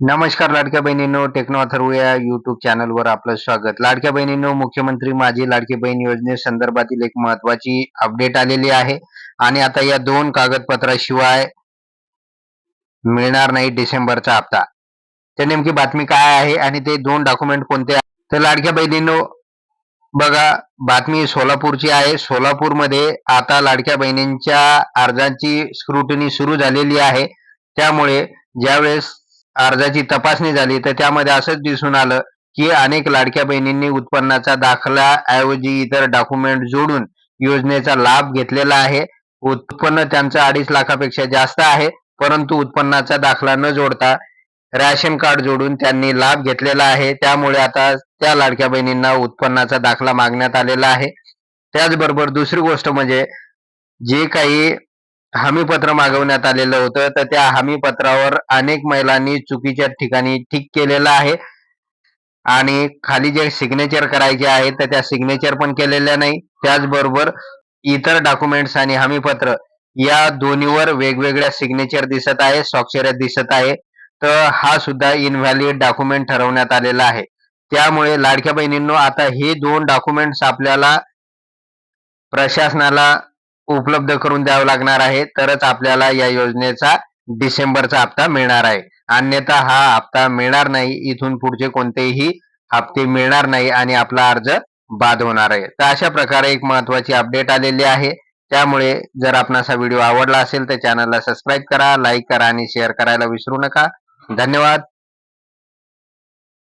नमस्कार लाडक्या बहिणींनो टेक्नो अथर्व या युट्यूब चॅनलवर आपलं स्वागत. लाडक्या बहिणींनो मुख्यमंत्री माझी लाडकी बहीण योजनेसंदर्भातील एक महत्वाची अपडेट आलेली आहे. आणि आता या दोन कागदपत्राशिवाय मिळणार नाही डिसेंबरचा हप्ता. तर नेमकी बातमी काय आहे आणि ते दोन डॉक्युमेंट कोणते तर लाडक्या बहिणींनो बघा बातमी सोलापूरची आहे. सोलापूरमध्ये आता लाडक्या बहिणींच्या अर्जाची स्क्रुटनी सुरू झालेली आहे. त्यामुळे ज्यावेळेस अर्जाची तपासणी झाली तर त्यामध्ये असंच दिसून आलं की अनेक लाडक्या बहिणींनी उत्पन्नाचा दाखला ऐवजी इतर डॉक्युमेंट जोडून योजनेचा लाभ घेतलेला आहे. उत्पन्न त्यांचं अडीच लाखापेक्षा जास्त आहे परंतु उत्पन्नाचा दाखला न जोडता रॅशन कार्ड जोडून त्यांनी लाभ घेतलेला आहे. त्यामुळे आता त्या लाडक्या बहिणींना उत्पन्नाचा दाखला मागण्यात आलेला आहे. त्याचबरोबर दुसरी गोष्ट म्हणजे जे काही हमीपत्र मागवण्यात आलेलं होतं. तर त्या हमीपत्रावर अनेक महिलांनी चुकीच्या ठिकाणी ठीक केलेलं आहे. आणि खाली जे सिग्नेचर करायचे आहे तर त्या सिग्नेचर पण केलेल्या नाही. त्याचबरोबर इतर डॉक्युमेंट्स आणि हमीपत्र या दोन्हीवर वेगवेगळ्या सिग्नेचर दिसत आहे स्वाक्षऱ्या दिसत आहे. तर हा सुद्धा इनव्हॅलिड डॉक्युमेंट ठरवण्यात आलेला आहे. त्यामुळे लाडक्या बहिणींनो आता हे दोन डॉक्युमेंट्स आपल्याला प्रशासनाला उपलब्ध करून द्यावं लागणार आहे. तरच आपल्याला या योजनेचा डिसेंबरचा हप्ता मिळणार आहे. अन्यथा हा हप्ता मिळणार नाही. इथून पुढचे कोणतेही हप्ते मिळणार नाही आणि आपला अर्ज बाद होणार आहे. तर अशा प्रकारे एक महत्वाची अपडेट आलेली आहे. त्यामुळे जर आपणास हा व्हिडिओ आवडला असेल तर चॅनलला सबस्क्राईब करा लाईक करा आणि शेअर करायला विसरू नका. धन्यवाद.